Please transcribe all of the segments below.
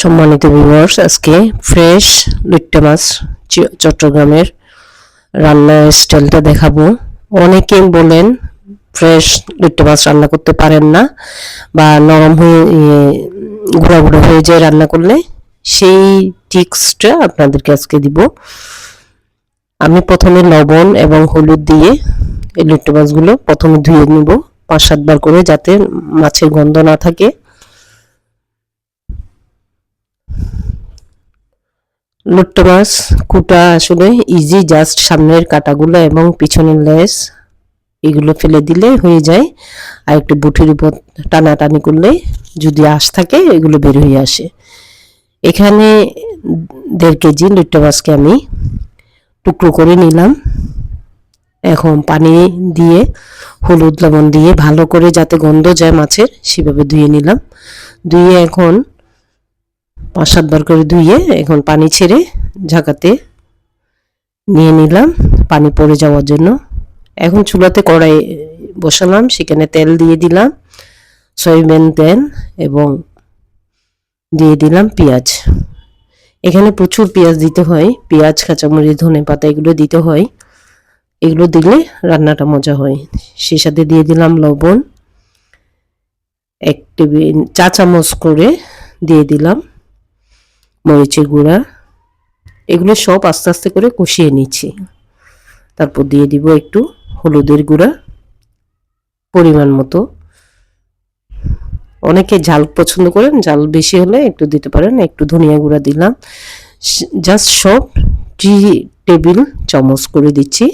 সম্মানিত ভিউয়ার্স আজকে ফ্রেশ লুট্টা মাছ চট্টগ্রামের রান্নার স্টাইলটা দেখাবো। অনেকেই বলেন ফ্রেশ লুট্টা মাছ রান্না করতে পারেন না বা নরম হয়ে গুঁড়া গুঁড়া হয়ে যায় রান্না করলে। সেই টিক্সটা আপনাদেরকে আজকে দিব। আমি প্রথমে লবণ এবং হলুদ দিয়ে এই লুট্টা মাছগুলো প্রথমে ধুয়ে নিব। পাঁচ সাতবার করে যাতে মাছের গন্ধ না থাকে। লুট্টো মাছ, কুটা আসলে ইজি জাস্ট সামনের কাটাগুলো এবং পিছনের লেস এগুলো ফেলে দিলে হয়ে যায়। আর একটু বুটির উপর টানাটানি করলে যদি আঁশ থাকে, এগুলো বের হয়ে আসে। এখানে দেড় কেজি লুট্টো মাছকে আমি টুকরো করে নিলাম। এখন পানি দিয়ে, হলুদ লবণ দিয়ে ভালো করে যাতে গন্ধ যায় মাছের, সেভাবে ধুয়ে নিলাম। ধুয়ে এখন পাঁচ সাতবার করে ধুয়ে এখন পানি ছেড়ে ঝাঁকাতে নিয়ে নিলাম, পানি পড়ে যাওয়ার জন্য। এখন চুলাতে কড়াই বসালাম, সেখানে তেল দিয়ে দিলাম, সয়াবিন তেল এবং দিয়ে দিলাম পেঁয়াজ। এখানে প্রচুর পেঁয়াজ দিতে হয়, পেঁয়াজ, কাঁচামরিচ, ধনে পাতা এগুলো দিতে হয়। এগুলো দিলে রান্নাটা মজা হয়। সে সাথে দিয়ে দিলাম লবণ, এক টেবিল চা চামচ করে দিয়ে দিলাম। মরিচের গুঁড়া, এগুলো সব আস্তে আস্তে করে কষিয়ে নিচ্ছি। তারপর দিয়ে দিব একটু হলুদের গুঁড়া, পরিমাণ মতো। অনেকে ঝাল পছন্দ করেন, ঝাল বেশি হলে একটু দিতে পারেন, একটু ধনিয়া গুঁড়া দিলাম। জাস্ট সব থ্রি টেবিল চামচ করে দিচ্ছি।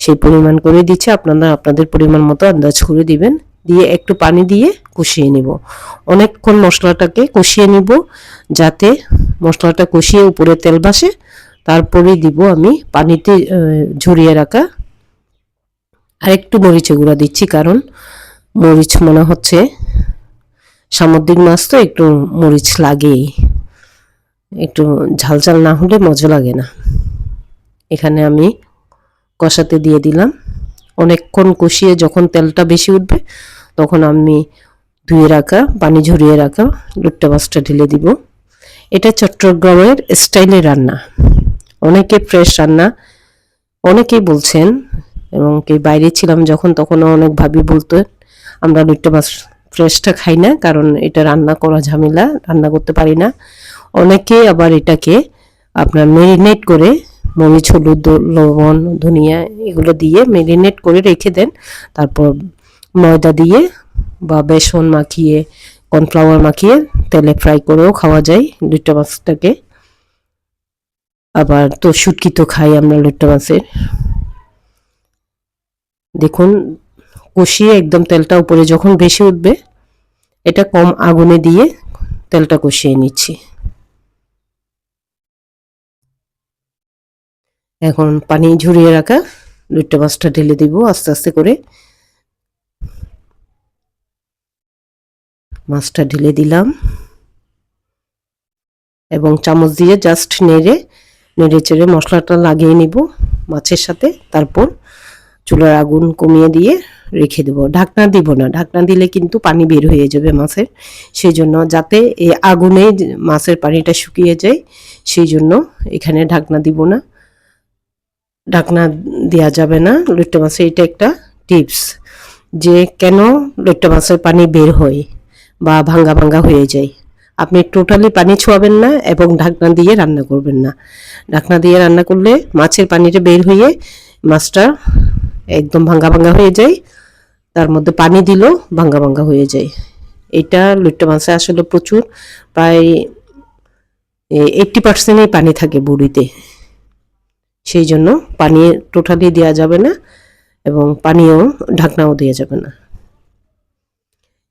সেই পরিমাণ করে দিচ্ছি, আপনারা আপনাদের পরিমাণ মতো আন্দাজ করে দিবেন। দিয়ে একটু পানি দিয়ে কষিয়ে নিব। অনেকক্ষণ মশলাটাকে কষিয়ে নিব যাতে মশলাটা কষিয়ে উপরে তেল ভাসে। তারপরে দিব আমি পানিতে ঝরিয়ে রাখা আর একটু মরিচে গুঁড়া দিচ্ছি কারণ মরিচ মনে হচ্ছে সামুদ্রিক মাছ তো একটু মরিচ লাগেই। একটু ঝাল ঝাল না হলে মজা লাগে না। এখানে আমি কষাতে দিয়ে দিলাম। অনেকক্ষণ কষিয়ে যখন তেলটা বেশি উঠবে তখন আমি ধুয়ে রাখা, পানি ঝরিয়ে রাখা লুট্টা মাছটা ঢেলে দিব। এটা চট্টগ্রামের স্টাইলে রান্না। অনেকে ফ্রেশ রান্না অনেকেই বলছেন, এবং কি বাইরে ছিলাম যখন, তখনও অনেক ভাবি বলতো আমরা লুট্টা মাছ ফ্রেশটা খাই না, কারণ এটা রান্না করা ঝামেলা, রান্না করতে পারি না। অনেকে আবার এটাকে আপনার মেরিনেট করে, মরিচ, হলুদ, লবণ, ধনিয়া, এগুলো দিয়ে মেরিনেট করে রেখে দেন, তারপর ময়দা দিয়ে বা বেসন মাখিয়ে, কর্নফ্লাওয়ার মাখিয়ে তেলে ফ্রাই করেও খাওয়া যায় লুট্টা মাছটাকে। আবার তো শুটকি তো খাই আমরা লুট্টা মাছের। দেখুন, কষিয়ে একদম তেলটা উপরে যখন বেশি উঠবে, এটা কম আগুনে দিয়ে তেলটা কষিয়ে নিচ্ছি। এখন পানি ঝরিয়ে রাখা লুট্টা মাছটা ঢেলে দিব আস্তে আস্তে করে। মাছটা ঢেলে দিলাম। এবং চামচ দিয়ে জাস্ট নেড়ে নেড়ে চেড়ে মশলাটা লাগিয়ে নিব মাছের সাথে। তারপর চুলার আগুন কমিয়ে দিয়ে রেখে দেবো। ঢাকনা দিব না, ঢাকনা দিলে কিন্তু পানি বের হয়ে যাবে মাছের। সেই জন্য যাতে এই আগুনে মাছের পানিটা শুকিয়ে যায়, সেই জন্য এখানে ঢাকনা দিব না। ঢাকনা দেওয়া যাবে না। লুট্টা মাছের এটা একটা টিপস যে কেন লুট্টা মাছের পানি বের হয়? বা ভাঙ্গা ভাঙ্গা হয়ে যায়। আপনি টোটালি পানি ছোঁয়াবেন না এবং ঢাকনা দিয়ে রান্না করবেন না। ঢাকনা দিয়ে রান্না করলে মাছের পানিটা বের হয়ে মাছটা একদম ভাঙ্গা ভাঙ্গা হয়ে যায়, তার মধ্যে পানি দিলেও ভাঙ্গা ভাঙ্গা হয়ে যায়। এটা লুট্টা মাছে আসলে প্রচুর, প্রায় এইটটি পার্সেন্টই পানি থাকে বুড়িতে। সেই জন্য পানি টোটালি দেওয়া যাবে না এবং পানিও ঢাকনাও দেওয়া যাবে না।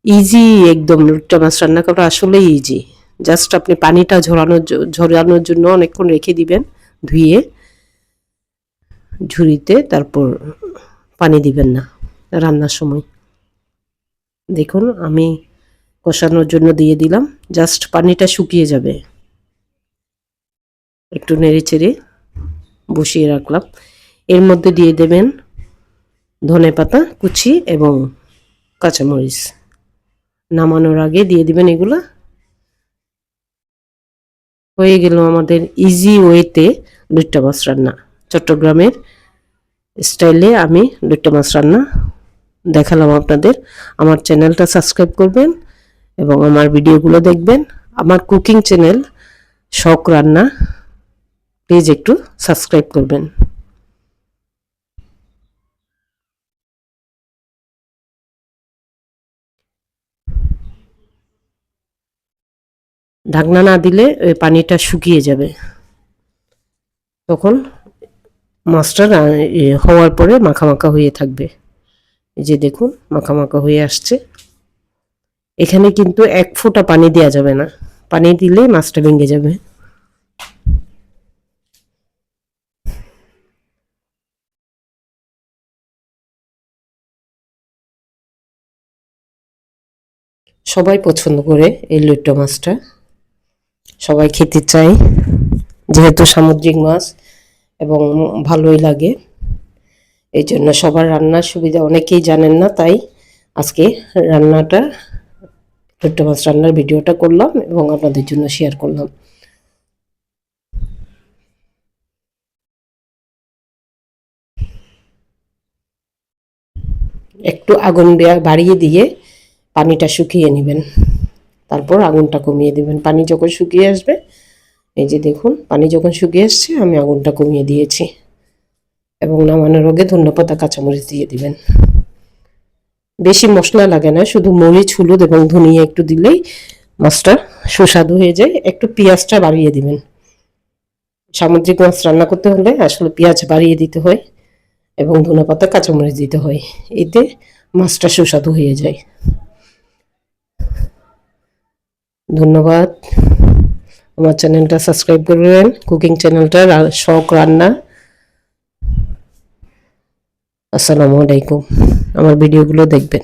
ইজি একদম লুট্টা মাছ রান্না করা আসলেই ইজি জাস্ট আপনি পানিটা ঝরানোর ঝরানোর জন্য অনেকক্ষণ রেখে দিবেন, ধুয়ে ঝুড়িতে তারপর পানি দিবেন না রান্নার সময়। দেখুন, আমি কষানোর জন্য দিয়ে দিলাম জাস্ট পানিটা শুকিয়ে যাবে। একটু নেড়ে চেড়ে বসিয়ে রাখলাম। এর মধ্যে দিয়ে দেবেন ধনে পাতা কুচি এবং কাঁচামরিচ। নামানোর আগে দিয়ে দিবেন এগুলো। হয়ে গেল আমাদের ইজি ওয়েতে লুট্টা মাছ রান্না। চট্টগ্রামের স্টাইলে আমি লুট্টা মাছ রান্না দেখালাম আপনাদের। আমার চ্যানেলটা সাবস্ক্রাইব করবেন এবং আমার ভিডিওগুলো দেখবেন। আমার কুকিং চ্যানেল শখ রান্না প্লিজ একটু সাবস্ক্রাইব করবেন। ঢাকনা না দিলে ওই পানিটা শুকিয়ে যাবে। তখন মাছটা হওয়ার পরে মাখা মাখা হয়ে থাকবে। এই যে দেখুন মাখা মাখা হয়ে আসছে। এখানে কিন্তু এক ফোঁটা পানি দেওয়া যাবে না। পানি দিলেই মাছটা ভেঙে যাবে। সবাই পছন্দ করে এই লইট্টা মাছটা। সবাই খেতে চায় যেহেতু সামুদ্রিক মাছ এবং ভালোই লাগে। এই জন্য সবার রান্নার সুবিধা অনেকেই জানেন না, তাই আজকে রান্নাটা লইট্টা মাছ রান্নার ভিডিওটা করলাম এবং আপনাদের জন্য শেয়ার করলাম। একটু আগুন বাড়িয়ে দিয়ে পানিটা শুকিয়ে নেবেন। তারপর আগুনটা কমিয়ে দিবেন। পানি যখন শুকিয়ে আসবে, এই যে দেখুন, পানি যখন শুকিয়ে আসছে, আমি আগুনটা কমিয়ে দিয়েছি। এবং নামানোর আগে ধন্যপাতা কাঁচামরিচ দিয়ে দিবেন। বেশি মশলা লাগে না, শুধু মরিচ, হলুদ এবং ধনিয়া একটু দিলেই মাছটা সুস্বাদু হয়ে যায়। একটু পেঁয়াজটা বাড়িয়ে দিবেন। সামুদ্রিক মাছ রান্না করতে হলে আসলে পেঁয়াজ বাড়িয়ে দিতে হয় এবং ধনেপাতা কাঁচামরিচ দিতে হয়। এতে মাছটা সুস্বাদু হয়ে যায়। ধন্যবাদ। আমার চ্যানেলটা সাবস্ক্রাইব করবেন। কুকিং চ্যানেলটা শখ রান্না। আসসালামু আলাইকুম। আমার ভিডিওগুলো দেখবেন।